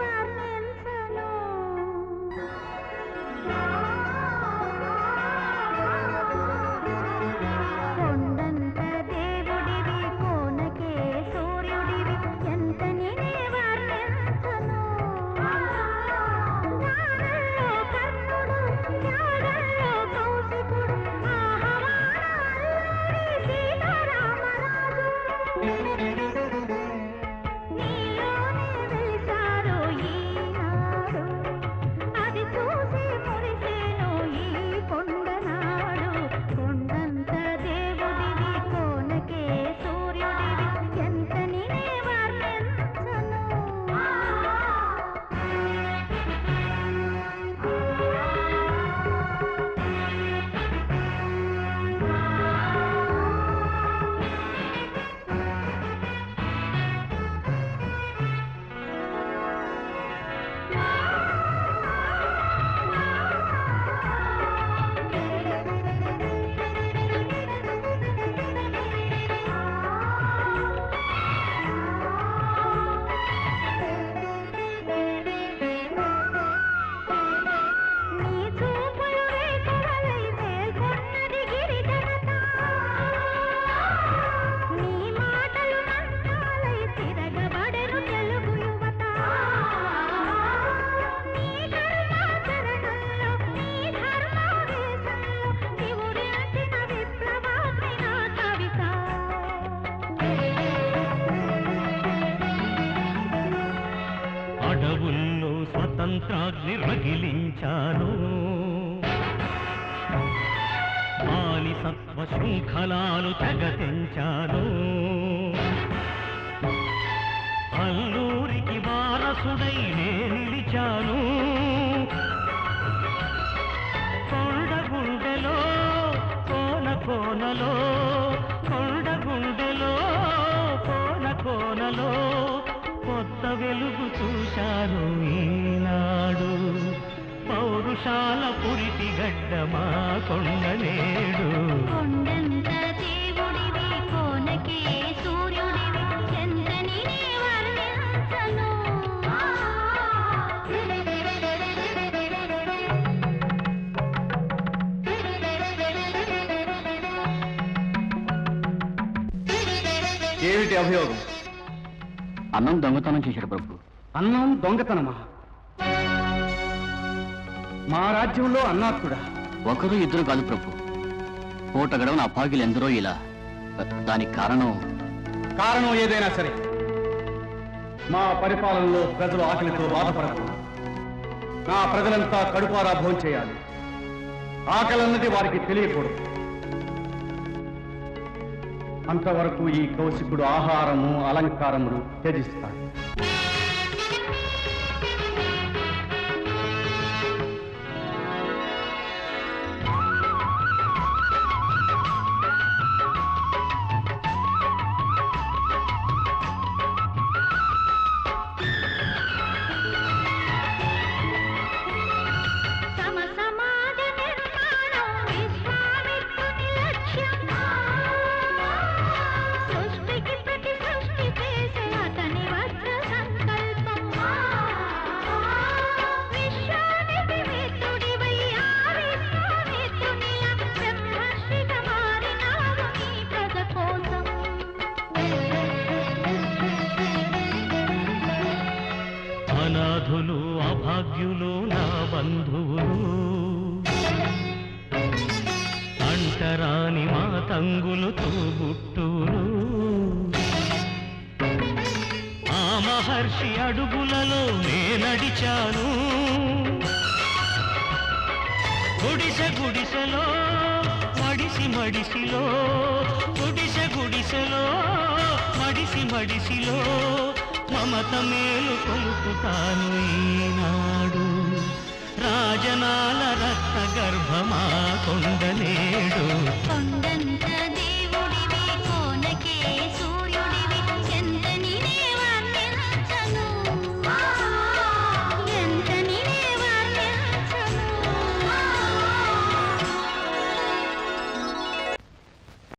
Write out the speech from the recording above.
Mama. స్వతంత్రాగ్ని రగిలించాను. సత్వ శృంఖలాలు తెగతించాను. అల్లూరికి వారసుడై నే నిలిచాను. కొండ గుండెలో కోన కోనలో కొండ గుండెలో కోన కోనలో కొత్త వెలుగు చూశాను. పౌరుషాల పురిటి గడ్డ మా కొండ నేడు. కొండంత దేవుడివి కోనకే సూర్యుడివి చంద్రని వర్ణించను. ఏమిటి అభియోగం? అన్నం దొంగతనం చేశాడు ప్రభు. అన్నం దొంగతనమా? మా రాజ్యంలో అన్నాత్తుడా ఒకరు ఇద్దరు కాదు ప్రభు. పూట గడవన అభాగ్యులు ఎందరో ఇలా దానికి కారణం? కారణం ఏదైనా సరే. మా పరిపాలనలో ప్రజలు ఆకలితో బాధపడకూడదు నా ప్రజలంతా కడుపారా భోజనం చేయాలి. ఆకలన్నది వారికి తెలియకూడదు. అంతవరకు ఈ కౌశికుడు ఆహారము అలంకారములు త్యజిస్తాడు. బంధువులు అంటరాని మా తంగులు తోబుట్టులు ఆ మహర్షి అడుగులలో నేనడిచాను. గుడిసె గుడిసెలో మడిసి మడిసిలో గుడిసె గుడిసెలో మడిసి మడిసిలో మమత మేలు కొలుపుతాను ఈనాడు. రాజనాల రక్త గర్భమా కొండ